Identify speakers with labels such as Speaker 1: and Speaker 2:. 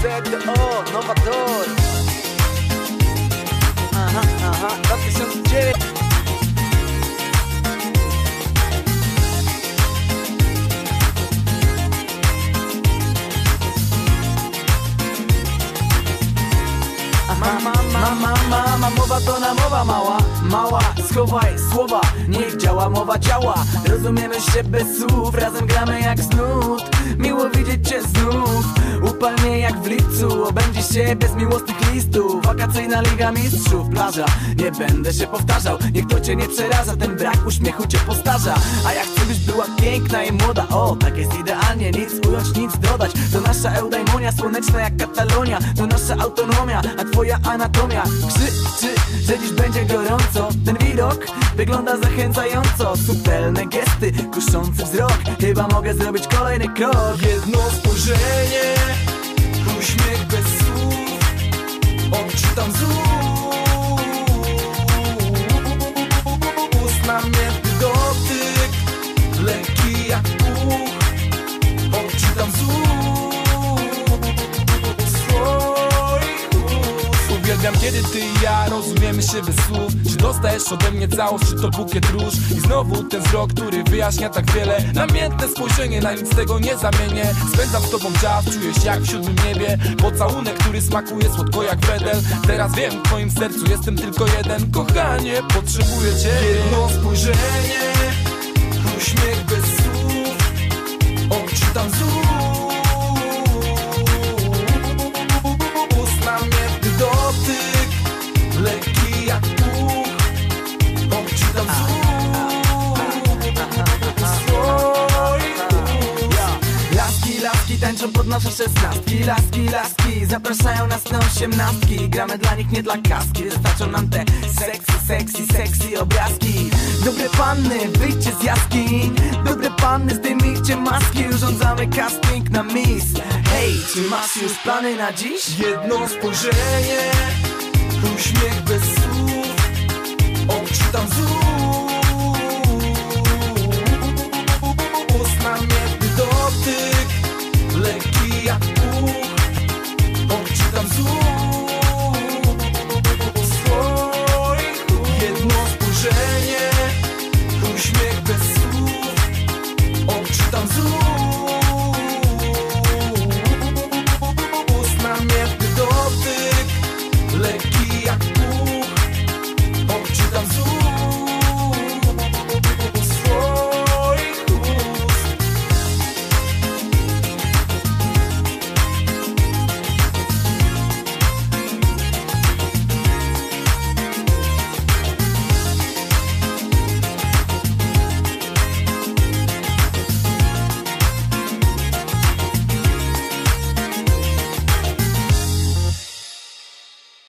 Speaker 1: O, nowa Dor Aha, aha, 2009 Mama, mama, mama, mowa to namowa mała. Mała, schowaj słowa, niech działa, mowa działa. Rozumiemy się bez słów, razem gramy jak znów Miło widzieć cię znów Upal mnie jak w lipcu, obędzie się bez miłosnych listów. Wakacyjna Liga Mistrzów, plaża. Nie będę się powtarzał, niech to cię nie przeraża. Ten brak uśmiechu cię postarza. A jak chcę byś była piękna i młoda. O, tak jest idealnie, nic ująć, nic dodać. To nasza eudaimonia, słoneczna jak Katalonia. To nasza autonomia, a twoja anatomia. Krzyczy, że dziś będzie gorąco. Ten widok wygląda zachęcająco. Subtelne gesty, kuszący wzrok. Chyba mogę zrobić kolejny krok.
Speaker 2: Jedno spojrzenie, Odczytam z Uwielbiam kiedy ty i ja rozumiemy się bez słów. Czy dostajesz ode mnie całość, czy to bukiet róż? I znowu ten wzrok, który wyjaśnia tak wiele. Namiętne spojrzenie, na nic tego nie zamienię. Spędzam z tobą czas, czuję się jak w siódmym niebie. Pocałunek, który smakuje słodko jak wedel Teraz wiem, w twoim sercu jestem tylko jeden. Kochanie, potrzebuję cię. Jedno spojrzenie, uśmiech bez słów
Speaker 1: tańczą pod nasze szesnastki Laski, laski zapraszają nas na osiemnastki. Gramy dla nich, nie dla kaski. Wystarczą nam te sexy, sexy, sexy obrazki. Dobre panny, wyjdźcie z jaskiń Dobre panny, zdejmijcie maski. Urządzamy casting na Miss. Hej, czy masz już plany na dziś?
Speaker 2: Jedno spojrzenie Uśmiech bez słów